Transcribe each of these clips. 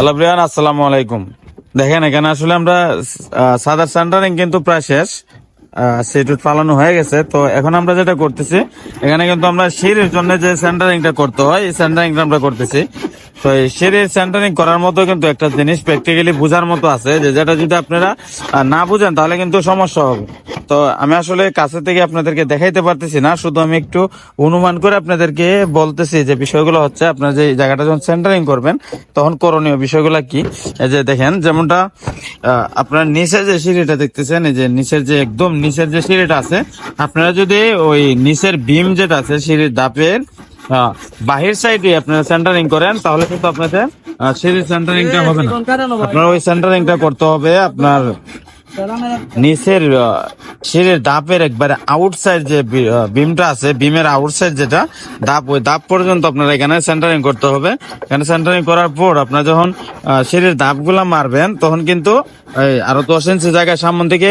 Hello Brian, আসসালামু আলাইকুম। দেখেন, এখানে আসলে আমরা সাদার সেন্টারিং কিন্তু প্রায় শেষ। সেটুট পালানো হয়ে গেছে। তো এখন আমরা যেটা করতেছি, এখানে কিন্তু আমরা সিঁড়ির জন্য যে সেন্টারিংটা করতে হয়, এই সেন্টারিংটা আমরা করতেছি। তো এই সিঁড়ির সেন্টারিং করার মতো কিন্তু একটা জিনিস প্র্যাকটিক্যালি বোঝার মতো আছে যে, যেটা যদি আপনারা না বুঝেন তাহলে কিন্তু সমস্যা হবে। তো আমি আসলে কাছে থেকে আপনাদেরকে দেখাইতে পারতেছি না শুধু আমি একটু অনুমান করে আপনাদেরকে বলতেছি যে বিষয়গুলো হচ্ছে আপনার যে জায়গাটা যখন সেন্টারিং করবেন তখন করণীয় বিষয়গুলো কি? এই যে দেখেন যেমনটা আপনার নিচের যে সিঁড়িটা দেখতেছেন এই যে নিচের যে একদম নিচের যে সিঁড়িটা আছে আপনারা যদি ওই নিচের বিম যেটা আছে সিঁড়ির দাপের বাহির সাইডে আপনারা সেন্টারিং করেন তাহলে কিন্তু আপনাদের সিঁড়ির সেন্টারিংটা হবে না। আপনার ওই সেন্টারিংটা করতে হবে আপনার নিচের সিঁড়ির দাপের একবারে আউটসাইড যে বিমটা আছে, বিমের আউটসাইড যেটা দাপ ওই দাপ পর্যন্ত আপনার এখানে সেন্টারিং করতে হবে। এখানে সেন্টারিং করার পর আপনার যখন সিঁড়ির দাপগুলা মারবেন, তখন কিন্তু আরও দশ ইঞ্চি জায়গা সামন থেকে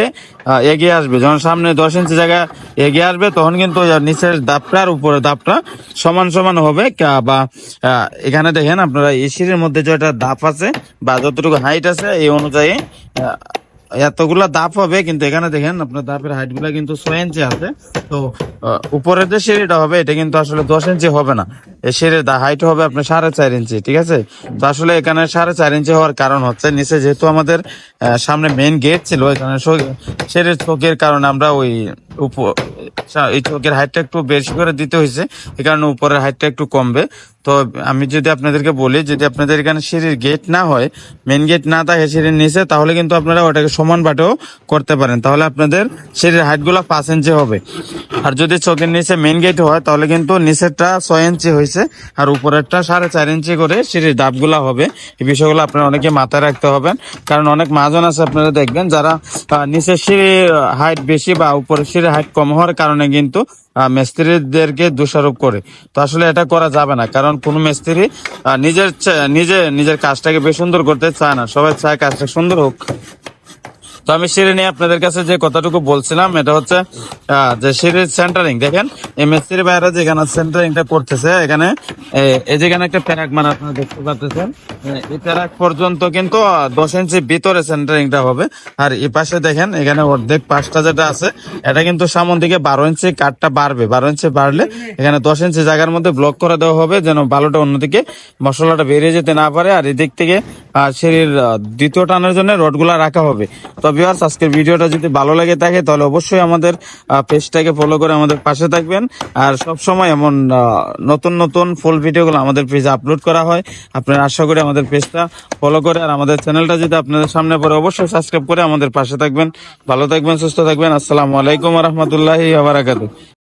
এগিয়ে আসবে। যখন সামনে দশ ইঞ্চি জায়গা এগিয়ে আসবে, তখন কিন্তু নিচের দাপটার উপরে দাপটা সমান সমান হবে। বা এখানে দেখেন আপনারা এই সিঁড়ির মধ্যে যে একটা দাপ আছে, বা যতটুকু হাইট আছে, এই অনুযায়ী এতগুলা দাপ হবে, কিন্তু এখানে দেখেন আপনার দাপের হাইটগুলা কিন্তু ছয় ইঞ্চি আছে। তো উপরের যে সিঁড়িটা হবে, এটা কিন্তু আসলে দশ ইঞ্চি হবে না। এই সিঁড়ির হাইট হবে আপনার সাড়ে চার ইঞ্চি, ঠিক আছে? তো আসলে এখানে সাড়ে চার ইঞ্চি হওয়ার কারণ হচ্ছে, নিচে যেহেতু আমাদের সামনে মেইন গেট ছিল, এখানে স- সিঁড়ির চোখের কারণে আমরা ওই এই চোখের হাইটটা একটু বেশি করে দিতে হয়েছে, এই কারণে উপরের হাইটটা একটু কমবে। তো আমি যদি আপনাদেরকে বলি, যদি আপনাদের এখানে সিঁড়ির গেট না হয় মেন গেট না থাকে সিঁড়ির নিচে, তাহলে কিন্তু আপনারা ওটাকে সমান বাটেও করতে পারেন। তাহলে আপনাদের সিঁড়ির হাইটগুলো পাঁচ ইঞ্চি হবে। আর যদি চোখের নিচে মেন গেট হয়, তাহলে কিন্তু নিচেরটা ছয় ইঞ্চি হয়েছে। আর উপরেরটা সাড়ে চার ইঞ্চি করে সিঁড়ির ধাপগুলা হবে। এই বিষয়গুলো আপনারা অনেকে মাথায় রাখতে হবেন। কারণ অনেক মাজন আছে আপনারা দেখবেন যারা নিচের সিঁড়ির হাইট বেশি বা উপরের সিঁড়ির হাইট কম হওয়ার কারণে কিন্তু মিস্ত্রিদেরকে দোষারোপ করে। তো আসলে এটা করা যাবে না। কারণ কোন মিস্ত্রি নিজের নিজে, নিজের কাজটাকে বেশ সুন্দর করতে চায় না। সবাই চায় কাজটা সুন্দর হোক। তো আমি সিঁড়ি নিয়ে আপনাদের কাছে যে কথাটুকু বলছিলাম, এটা হচ্ছে যে সিঁড়ির সেন্টারিং দেখেন এই মিস্ত্রি ভাইরা যেখানে সেন্টারিংটা করতেছে, এখানে এই যেখানে একটা প্যারাক মানে আপনারা দেখতে পাচ্ছেন এই প্যারাক পর্যন্ত কিন্তু দশ ইঞ্চি ভিতরে সেন্টারিংটা হবে। আর এই পাশে দেখেন, এখানে অর্ধেক পাঁচটা যেটা আছে, এটা কিন্তু সামন দিকে বারো ইঞ্চি কাঠটা বাড়বে। বারো ইঞ্চি বাড়লে এখানে দশ ইঞ্চি জায়গার মধ্যে ব্লক করে দেওয়া হবে, যেন বালুটা অন্যদিকে মশলাটা বেরিয়ে যেতে না পারে। আর এদিক থেকে সিঁড়ির আহ, দ্বিতীয় টানের জন্য রডগুলা রাখা হবে। তো ভিউয়ার্স আজকের ভিডিওটা যদি ভালো লাগে থাকে তাহলে অবশ্যই আমাদের পেজটাকে ফলো করে আমাদের পাশে থাকবেন। আর সব সময় এমন নতুন নতুন ফুল ভিডিওগুলো আমাদের পেজে আপলোড করা হয়। আপনারা আশা করি আমাদের পেজটা ফলো করে আর আমাদের চ্যানেলটা যদি আপনাদের সামনে পড়ে অবশ্যই সাবস্ক্রাইব করে আমাদের পাশে থাকবেন। ভালো থাকবেন সুস্থ থাকবেন। আসসালামু আলাইকুম রহমতুল্লাহি আবরাকাতু